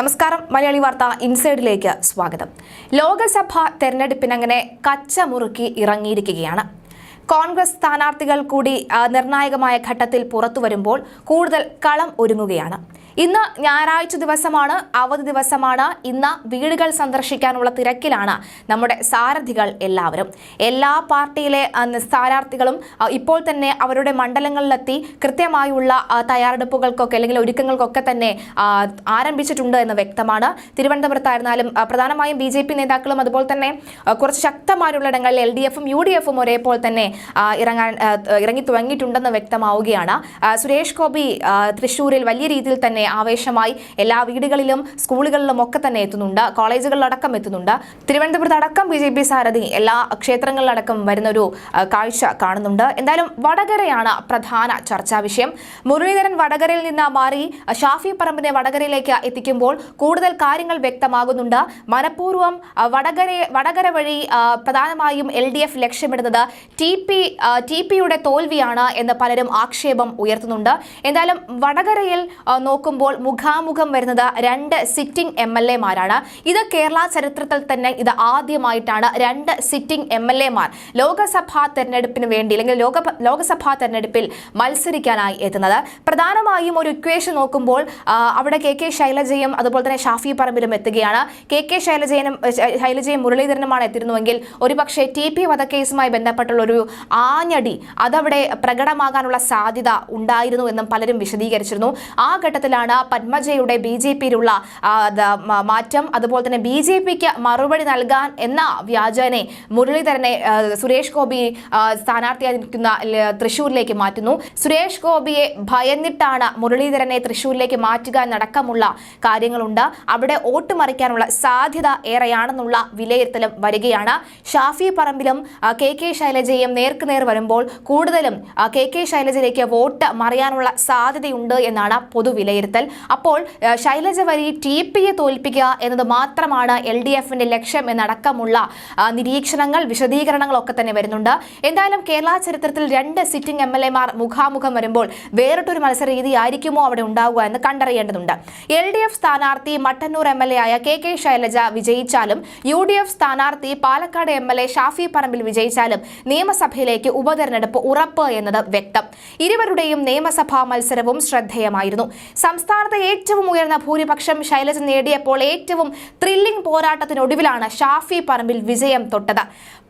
നമസ്കാരം. മലയാളി വാർത്ത ഇൻസൈഡിലേക്ക് സ്വാഗതം. ലോക്സഭ തെരഞ്ഞെടുപ്പിനങ്ങനെ കച്ച മുറുക്കി ഇറങ്ങിയിരിക്കുകയാണ്. കോൺഗ്രസ് സ്ഥാനാർത്ഥികൾ കൂടി നിർണായകമായ ഘട്ടത്തിൽ പുറത്തു വരുമ്പോൾ കൂടുതൽ കളം ഒരുങ്ങുകയാണ്. ഇന്ന് ഞായറാഴ്ച ദിവസമാണ് അവധി ദിവസമാണ്. ഇന്ന് വീടുകൾ സന്ദർശിക്കാനുള്ള തിരക്കിലാണ് നമ്മുടെ സാരഥികൾ എല്ലാവരും. എല്ലാ പാർട്ടിയിലെ സ്ഥാനാർത്ഥികളും ഇപ്പോൾ തന്നെ അവരുടെ മണ്ഡലങ്ങളിലെത്തി കൃത്യമായുള്ള തയ്യാറെടുപ്പുകൾക്കൊക്കെ അല്ലെങ്കിൽ ഒരുക്കങ്ങൾക്കൊക്കെ തന്നെ ആരംഭിച്ചിട്ടുണ്ട് എന്ന് വ്യക്തമാണ്. തിരുവനന്തപുരത്തായിരുന്നാലും പ്രധാനമായും ബി നേതാക്കളും അതുപോലെ തന്നെ കുറച്ച് ശക്തമായുള്ള ഇടങ്ങളിൽ എൽ ഡി എഫും യു ഡി എഫും ഒരേപോലെ തന്നെ ഇറങ്ങാൻ ഇറങ്ങി തുടങ്ങിയിട്ടുണ്ടെന്ന് വ്യക്തമാവുകയാണ്. സുരേഷ് ഗോപി തൃശ്ശൂരിൽ വലിയ രീതിയിൽ തന്നെ ആവേശമായി എല്ലാ വീടുകളിലും സ്കൂളുകളിലും ഒക്കെ തന്നെ എത്തുന്നുണ്ട്. കോളേജുകളിലടക്കം എത്തുന്നുണ്ട്. തിരുവനന്തപുരത്ത് അടക്കം ബി ജെ പി സാരഥി എല്ലാ ക്ഷേത്രങ്ങളിലടക്കം വരുന്നൊരു കാഴ്ച കാണുന്നുണ്ട്. എന്തായാലും വടകരയാണ് പ്രധാന ചർച്ചാ വിഷയം. മുരളീധരൻ വടകരയിൽ നിന്ന് മാറി ഷാഫി പറമ്പിനെ വടകരയിലേക്ക് എത്തിക്കുമ്പോൾ കൂടുതൽ കാര്യങ്ങൾ വ്യക്തമാകുന്നുണ്ട്. മനഃപൂർവം വടകര വടകര വഴി പ്രധാനമായും എൽ ഡി എഫ് ലക്ഷ്യമിടുന്നത് ടി പി ടി പിയുടെ തോൽവിയാണ് എന്ന് പലരും ആക്ഷേപം ഉയർത്തുന്നുണ്ട്. എന്തായാലും വടകരയിൽ ആ, നോക്കുമ്പോൾ മുഖാമുഖം വരുന്നത് രണ്ട് സിറ്റിംഗ് എം എൽ എമാരാണ്. ഇത് കേരള ചരിത്രത്തിൽ തന്നെ ഇത് ആദ്യമായിട്ടാണ് രണ്ട് സിറ്റിംഗ് എം എൽ എമാർ ലോകസഭാ തെരഞ്ഞെടുപ്പിന് വേണ്ടി അല്ലെങ്കിൽ ലോക ലോകസഭാ തെരഞ്ഞെടുപ്പിൽ മത്സരിക്കാനായി എത്തുന്നത്. പ്രധാനമായും ഒരു ഇക്വേഷൻ നോക്കുമ്പോൾ അവിടെ കെ കെ ശൈലജയും അതുപോലെ തന്നെ ഷാഫി പറമ്പിലും എത്തുകയാണ്. കെ കെ ശൈലജയനും ശൈലജയും മുരളീധരനുമാണ് എത്തിയിരുന്നുവെങ്കിൽ ഒരുപക്ഷെ ടി പി വധക്കേസുമായി ബന്ധപ്പെട്ടുള്ള ഒരു ആഞ്ഞടി അതവിടെ പ്രകടമാകാനുള്ള സാധ്യത ഉണ്ടായിരുന്നു എന്നും പലരും വിശദീകരിച്ചിരുന്നു. ആ ഘട്ടത്തിലാണ് പത്മജയുടെ ബി ജെ പിയിലുള്ള മാറ്റം. അതുപോലെ തന്നെ ബി ജെ പിക്ക് മറുപടി നൽകാൻ എന്ന വ്യാജനെ മുരളീധരനെ സുരേഷ് ഗോപി സ്ഥാനാർത്ഥിയായിരിക്കുന്ന തൃശൂരിലേക്ക് മാറ്റുന്നു. സുരേഷ് ഗോപിയെ ഭയന്നിട്ടാണ് മുരളീധരനെ തൃശൂരിലേക്ക് മാറ്റുക എന്നടക്കമുള്ള കാര്യങ്ങളുണ്ട്. അവിടെ വോട്ട് മറിക്കാനുള്ള സാധ്യത ഏറെയാണെന്നുള്ള വിലയിരുത്തലും വരികയാണ്. ഷാഫി പറമ്പിലും കെ കെ ശൈലജയും നേർക്കുനേർ വരുമ്പോൾ കൂടുതലും കെ കെ ശൈലജയിലേക്ക് വോട്ട് മറിയാനുള്ള സാധ്യതയുണ്ട് എന്നാണ് പൊതുവിലയിരുത്തൽ. അപ്പോൾ ആ, ശൈലജ വരി ടി പിയെ തോൽപ്പിക്കുക എന്നത് മാത്രമാണ് എൽ ഡി എഫിന്റെ ലക്ഷ്യം എന്നടക്കമുള്ള നിരീക്ഷണങ്ങൾ വിശദീകരണങ്ങളൊക്കെ തന്നെ വരുന്നുണ്ട്. എന്തായാലും കേരള ചരിത്രത്തിൽ രണ്ട് സിറ്റിംഗ് എം എൽ എമാർ മുഖാമുഖം വരുമ്പോൾ വേറിട്ടൊരു മത്സര രീതി ആയിരിക്കുമോ അവിടെ ഉണ്ടാവുക എന്ന് കണ്ടറിയേണ്ടതുണ്ട്. എൽ ഡി എഫ് സ്ഥാനാർത്ഥി മട്ടന്നൂർ എം എൽ എ ആയ കെ കെ ശൈലജ വിജയിച്ചാലും യു ഡി എഫ് സ്ഥാനാർത്ഥി Palakkad M L A Shafi Parambil വിജയിച്ചാലും നിയമസഭയിലേക്ക് ഉപതെരഞ്ഞെടുപ്പ് ഉറപ്പ് എന്നത് വ്യക്തം. ഇരുവരുടെയും നിയമസഭാ മത്സരവും ശ്രദ്ധേയമായിരുന്നു. സംസ്ഥാനത്തെ ഏറ്റവും ഉയർന്ന ഭൂരിപക്ഷം ശൈലജ നേടിയപ്പോൾ ഏറ്റവും ത്രില്ലിംഗ് പോരാട്ടത്തിനൊടുവിലാണ് ഷാഫി പറമ്പിൽ വിജയം തൊട്ടത്.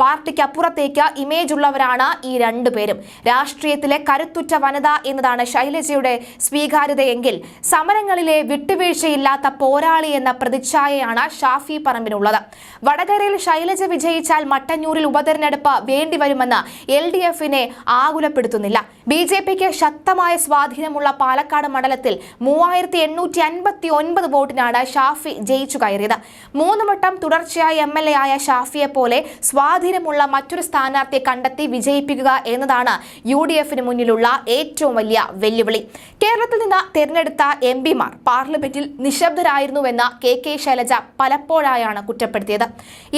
പാർട്ടിക്ക് അപ്പുറത്തേക്ക് ഇമേജ് ഉള്ളവരാണ് ഈ രണ്ടുപേരും രാഷ്ട്രീയത്തിലെ കരുത്തുറ്റ വനിത എന്നതാണ് ശൈലജയുടെ സ്വീകാര്യതയെങ്കിൽ സമരങ്ങളിലെ വിട്ടുവീഴ്ചയില്ലാത്ത പോരാളി എന്ന പ്രതിച്ഛായയാണ് ഷാഫി പറമ്പിനുള്ളത് വടകരയിൽ ശൈലജ വിജയിച്ചാൽ മട്ടന്നൂരിൽ ഉപതെരഞ്ഞെടുപ്പ് വേണ്ടിവരുമെന്ന് എൽ ഡി എഫിനെ ആകുലപ്പെടുത്തുന്നില്ല. ബി ജെ പിക്ക് ശക്തമായ സ്വാധീനമുള്ള പാലക്കാട് മണ്ഡലത്തിൽ മൂവായിരത്തി എണ്ണൂറ്റി അൻപത്തി ഒൻപത് വോട്ടിനാണ് ഷാഫി ജയിച്ചു കയറിയത്. മൂന്ന് വട്ടം തുടർച്ചയായി എം എൽ എ ആയ ഷാഫിയെ പോലെ സ്വാധീനമുള്ള മറ്റൊരു സ്ഥാനാർത്ഥിയെ കണ്ടെത്തി വിജയിപ്പിക്കുക എന്നതാണ് യു ഡി എഫിന് മുന്നിലുള്ള ഏറ്റവും വലിയ വെല്ലുവിളി. കേരളത്തിൽ നിന്ന് തിരഞ്ഞെടുത്ത എം പിമാർ പാർലമെന്റിൽ നിശബ്ദരായിരുന്നുവെന്ന കെ കെ ശൈലജ പലപ്പോഴായാണ് കുറ്റപ്പെടുത്തിയത്.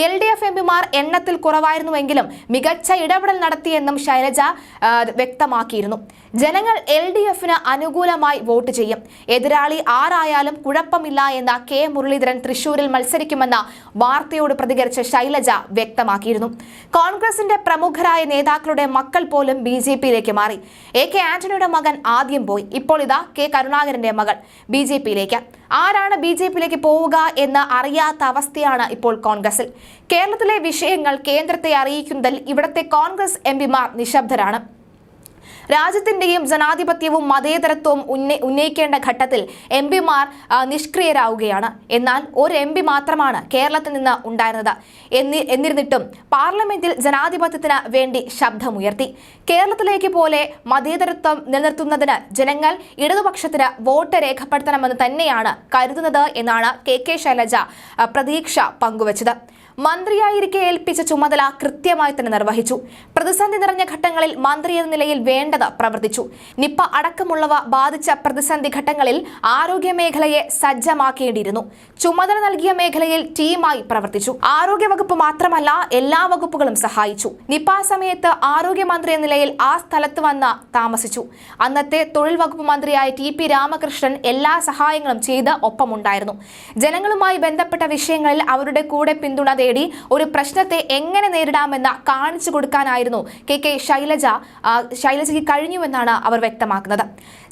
എൽ ഡി എഫ് എം പിമാർ എണ്ണത്തിൽ കുറവായിരുന്നുവെങ്കിലും മികച്ച ഇടപെടൽ നടത്തിയെന്നും ശൈലജ ആ, വ്യക്തമാക്കിയിരുന്നു ജനങ്ങൾ എൽ ഡി എഫിന് അനുകൂലമായി വോട്ട് ചെയ്യും. എതിരാളി ആരായാലും കുഴപ്പമില്ല എന്ന കെ മുരളീധരൻ തൃശൂരിൽ മത്സരിക്കുമെന്ന വാർത്തയോട് പ്രതികരിച്ച ശൈലജ വ്യക്തമാക്കിയിരുന്നു. കോൺഗ്രസിന്റെ പ്രമുഖരായ നേതാക്കളുടെ മക്കൾ പോലും ബി ജെ പിയിലേക്ക് മാറി. എ കെ ആന്റണിയുടെ മകൻ ആദ്യം പോയി. ഇപ്പോൾ ഇതാ കെ കരുണാകരന്റെ മകൾ ബി ജെ പിയിലേക്ക്. ആരാണ് ബി ജെ പിയിലേക്ക് പോവുക എന്ന് അറിയാത്ത അവസ്ഥയാണ് ഇപ്പോൾ കോൺഗ്രസിൽ. കേരളത്തിലെ വിഷയങ്ങൾ കേന്ദ്രത്തെ അറിയിക്കുന്നതിൽ ഇവിടത്തെ കോൺഗ്രസ് എം പിമാർ നിശബ്ദരാണ്. രാജ്യത്തിന്റെയും ജനാധിപത്യവും മതേതരത്വവും ഉന്ന ഉന്നയിക്കേണ്ട ഘട്ടത്തിൽ എം പിമാർ നിഷ്ക്രിയരാവുകയാണ്. എന്നാൽ ഒരു എം മാത്രമാണ് കേരളത്തിൽ നിന്ന് ഉണ്ടായിരുന്നത്. എന്നി എന്നിരുന്നിട്ടും പാർലമെന്റിൽ ജനാധിപത്യത്തിന് വേണ്ടി ശബ്ദമുയർത്തി. കേരളത്തിലേക്ക് പോലെ മതേതരത്വം നിലനിർത്തുന്നതിന് ജനങ്ങൾ ഇടതുപക്ഷത്തിന് വോട്ട് രേഖപ്പെടുത്തണമെന്ന് തന്നെയാണ് കരുതുന്നത് എന്നാണ് കെ കെ ശൈലജ പ്രതീക്ഷ പങ്കുവച്ചത്. മന്ത്രിയായിരിക്കെ ഏൽപ്പിച്ച ചുമതല കൃത്യമായി തന്നെ നിർവഹിച്ചു. പ്രതിസന്ധി നിറഞ്ഞ ഘട്ടങ്ങളിൽ മന്ത്രി എന്ന നിലയിൽ വേണ്ടത് പ്രവർത്തിച്ചു. നിപ്പ അടക്കമുള്ളവ ബാധിച്ച പ്രതിസന്ധി ഘട്ടങ്ങളിൽ ആരോഗ്യ മേഖലയെ സജ്ജമാക്കേണ്ടിയിരുന്നു. ചുമതല നൽകിയ മേഖലയിൽ ടീമായി പ്രവർത്തിച്ചു. ആരോഗ്യവകുപ്പ് മാത്രമല്ല എല്ലാ വകുപ്പുകളും സഹായിച്ചു. നിപ്പ സമയത്ത് ആരോഗ്യമന്ത്രി എന്ന നിലയിൽ ആ സ്ഥലത്ത് വന്ന് താമസിച്ചു. അന്നത്തെ തൊഴിൽ വകുപ്പ് മന്ത്രിയായ ടി പി രാമകൃഷ്ണൻ എല്ലാ സഹായങ്ങളും ചെയ്ത് ഒപ്പമുണ്ടായിരുന്നു. ജനങ്ങളുമായി ബന്ധപ്പെട്ട വിഷയങ്ങളിൽ അവരുടെ കൂടെ പിന്തുണ തേടി ഒരു പ്രശ്നത്തെ എങ്ങനെ നേരിടാമെന്ന് കാണിച്ചു കൊടുക്കാനായിരുന്നു കെ കെ ശൈലജ ശൈലജയ്ക്ക് കഴിഞ്ഞുവെന്നാണ് അവർ വ്യക്തമാക്കുന്നത്.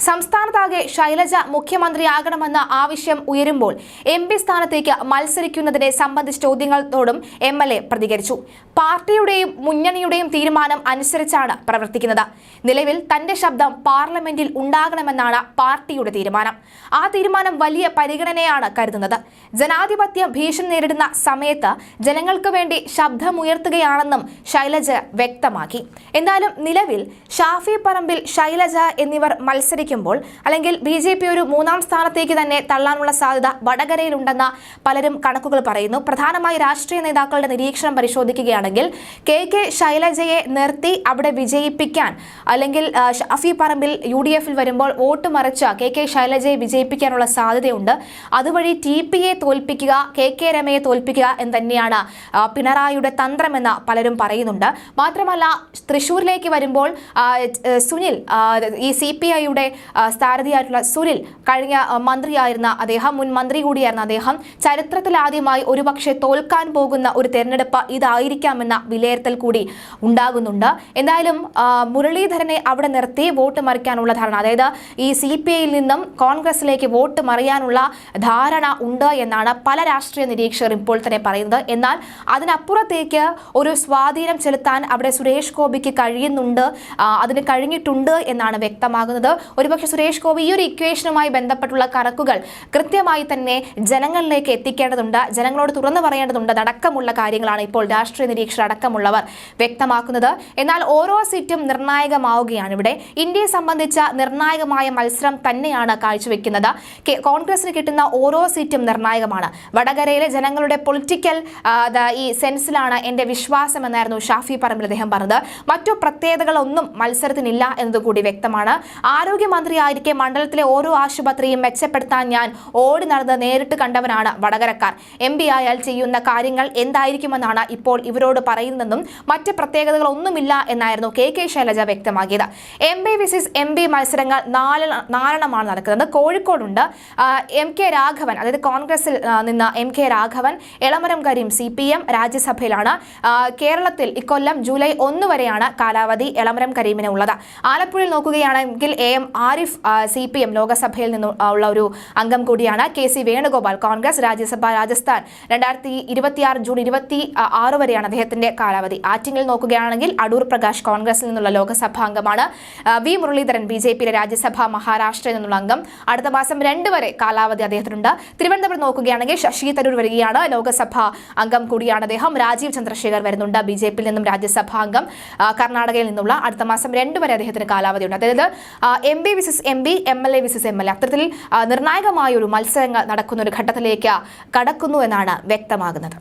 സംസ്ഥാനത്താകെ ശൈലജ മുഖ്യമന്ത്രിയാകണമെന്ന ആവശ്യം ഉയരുമ്പോൾ എം പി സ്ഥാനത്തേക്ക് മത്സരിക്കുന്നതിനെ സംബന്ധിച്ച ചോദ്യങ്ങളോടും എം എൽ എ പ്രതികരിച്ചു. പാർട്ടിയുടെയും മുന്നണിയുടെയും തീരുമാനം അനുസരിച്ചാണ് പ്രവർത്തിക്കുന്നത്. നിലവിൽ തന്റെ ശബ്ദം പാർലമെന്റിൽ ഉണ്ടാകണമെന്നാണ് പാർട്ടിയുടെ തീരുമാനം. ആ തീരുമാനം വലിയ പരിഗണനയാണ് കരുതുന്നത്. ജനാധിപത്യ ഭീഷണി നേരിടുന്ന സമയത്ത് ജനങ്ങൾക്ക് വേണ്ടി ശബ്ദമുയർത്തുകയാണെന്നും ശൈലജ വ്യക്തമാക്കി. എന്തായാലും നിലവിൽ ഷാഫി പറമ്പിൽ ശൈലജ എന്നിവർ മത്സരിക്കുമ്പോൾ അല്ലെങ്കിൽ ബി ഒരു മൂന്നാം സ്ഥാനത്തേക്ക് തന്നെ തള്ളാനുള്ള സാധ്യത വടകരയിലുണ്ടെന്ന പലരും കണക്കുകൾ പറയുന്നു. പ്രധാനമായി രാഷ്ട്രീയ നേതാക്കളുടെ നിരീക്ഷണം പരിശോധിക്കുകയാണെങ്കിൽ കെ ശൈലജയെ നിർത്തി അവിടെ വിജയിപ്പിക്കാൻ അല്ലെങ്കിൽ ഷാഫി പറമ്പിൽ യു വരുമ്പോൾ വോട്ട് മറിച്ച കെ കെ ശൈലജയെ വിജയിപ്പിക്കാനുള്ള സാധ്യതയുണ്ട്. അതുവഴി ടി തോൽപ്പിക്കുക കെ കെ രമയെ തോൽപ്പിക്കുക എന്ന് തന്നെയാണ് ആ, പിണറായിയുടെ തന്ത്രമെന്ന് പലരും പറയുന്നുണ്ട്. മാത്രമല്ല തൃശ്ശൂരിലേക്ക് വരുമ്പോൾ സുനിൽ ഈ സി പി ഐയുടെ സ്ഥാനധിയായിട്ടുള്ള സുനിൽ കഴിഞ്ഞ മന്ത്രിയായിരുന്ന അദ്ദേഹം മുൻ മന്ത്രി കൂടിയായിരുന്ന അദ്ദേഹം ചരിത്രത്തിലാദ്യമായി ഒരുപക്ഷെ തോൽക്കാൻ പോകുന്ന ഒരു തെരഞ്ഞെടുപ്പ് ഇതായിരിക്കാമെന്ന വിലയിരുത്തൽ കൂടി ഉണ്ടാകുന്നുണ്ട്. എന്തായാലും മുരളീധരനെ അവിടെ നിർത്തി വോട്ട് മറിക്കാനുള്ള ധാരണ അതായത് ഈ സി പി ഐയിൽ നിന്നും കോൺഗ്രസിലേക്ക് വോട്ട് മറിയാനുള്ള ധാരണ ഉണ്ട് എന്നാണ് പല രാഷ്ട്രീയ നിരീക്ഷകർ ഇപ്പോൾ തന്നെ പറയുന്നത്. എന്നാൽ അതിനപ്പുറത്തേക്ക് ഒരു സ്വാധീനം ചെലുത്താൻ അവിടെ സുരേഷ് ഗോപിക്ക് കഴിയുന്നുണ്ട് അതിന് കഴിഞ്ഞിട്ടുണ്ട് എന്നാണ് വ്യക്തമാകുന്നത്. ഒരുപക്ഷെ സുരേഷ് ഗോപി ഈ ഒരു ഇക്വേഷനുമായി ബന്ധപ്പെട്ടുള്ള കണക്കുകൾ കൃത്യമായി തന്നെ ജനങ്ങളിലേക്ക് എത്തിക്കേണ്ടതുണ്ട് ജനങ്ങളോട് തുറന്നു പറയേണ്ടതുണ്ട്. അടക്കമുള്ള കാര്യങ്ങളാണ് ഇപ്പോൾ രാഷ്ട്രീയ നിരീക്ഷകർ അടക്കമുള്ളവർ വ്യക്തമാക്കുന്നത്. എന്നാൽ ഓരോ സീറ്റും നിർണായകമാവുകയാണ് ഇവിടെ. ഇന്ത്യയെ സംബന്ധിച്ച നിർണായകമായ മത്സരം തന്നെയാണ് കാഴ്ചവെക്കുന്നത്. കോൺഗ്രസിന് കിട്ടുന്ന ഓരോ സീറ്റും നിർണായകമാണ്. വടകരയിലെ ജനങ്ങളുടെ പൊളിറ്റിക്കൽ ഈ സെൻസിലാണ് എന്റെ വിശ്വാസം എന്നായിരുന്നു ഷാഫി പറമ്പിൽ അദ്ദേഹം പറഞ്ഞത്. മറ്റു പ്രത്യേകതകളൊന്നും മത്സരത്തിനില്ല എന്നതുകൂടി വ്യക്തമാണ്. ആരോഗ്യമന്ത്രിയായിരിക്കെ മണ്ഡലത്തിലെ ഓരോ ആശുപത്രിയും മെച്ചപ്പെടുത്താൻ ഞാൻ ഓടി നടന്ന് നേരിട്ട് കണ്ടവനാണ് വടകരക്കാർ. എം പി ആയാൽ ചെയ്യുന്ന കാര്യങ്ങൾ എന്തായിരിക്കുമെന്നാണ് ഇപ്പോൾ ഇവരോട് പറയുന്നതെന്നും മറ്റ് പ്രത്യേകതകളൊന്നുമില്ല എന്നായിരുന്നു കെ കെ ശൈലജ വ്യക്തമാക്കിയത്. M P versus M P മത്സരങ്ങൾ നാല് നാലെണ്ണമാണ് നടക്കുന്നത്. കോഴിക്കോടുണ്ട്. എം കെ രാഘവൻ അതായത് കോൺഗ്രസിൽ നിന്ന് M K Raghavan Elamaram Kareem C P M രാജ്യസഭയിലാണ് കേരളത്തിൽ ഇക്കൊല്ലം ജൂലൈ ഒന്ന് വരെയാണ് കാലാവധി എളമരം കരീമിന് ഉള്ളത്. ആലപ്പുഴയിൽ നോക്കുകയാണെങ്കിൽ A M Arif C P M ലോകസഭയിൽ നിന്ന് ഉള്ള ഒരു അംഗം കൂടിയാണ്. K C Venugopal Congress Rajya Sabha Rajasthan. രണ്ടായിരത്തി ഇരുപത്തിയാറ് ജൂൺ ഇരുപത്തി ആറ് വരെയാണ് അദ്ദേഹത്തിന്റെ കാലാവധി. ആറ്റിങ്ങിൽ നോക്കുകയാണെങ്കിൽ അടൂർ പ്രകാശ് കോൺഗ്രസിൽ നിന്നുള്ള ലോകസഭാ അംഗമാണ്. വി മുരളീധരൻ ബി ജെ പിയിലെ രാജ്യസഭ മഹാരാഷ്ട്രയിൽ നിന്നുള്ള അംഗം. അടുത്ത മാസം രണ്ട് വരെ കാലാവധി അദ്ദേഹത്തിനുണ്ട്. തിരുവനന്തപുരം നോക്കുകയാണെങ്കിൽ ശശി തരൂർ വരികയാണ് ലോകസഭ അംഗം കൂടിയാണ് അദ്ദേഹം. രാജീവ് ചന്ദ്രശേഖർ വരുന്നുണ്ട്. ബി ജെ പിയിൽ നിന്നും രാജ്യസഭാ അംഗം കർണാടകയിൽ നിന്നുള്ള അടുത്ത മാസം രണ്ട് വരെ അദ്ദേഹത്തിന് കാലാവധിയുണ്ട്. അതായത് M P versus M P M L A versus M L A. അത്തരത്തിൽ നിർണായകമായ ഒരു മത്സരങ്ങൾ നടക്കുന്ന ഒരു ഘട്ടത്തിലേക്ക് കടക്കുന്നു എന്നാണ് വ്യക്തമാകുന്നത്.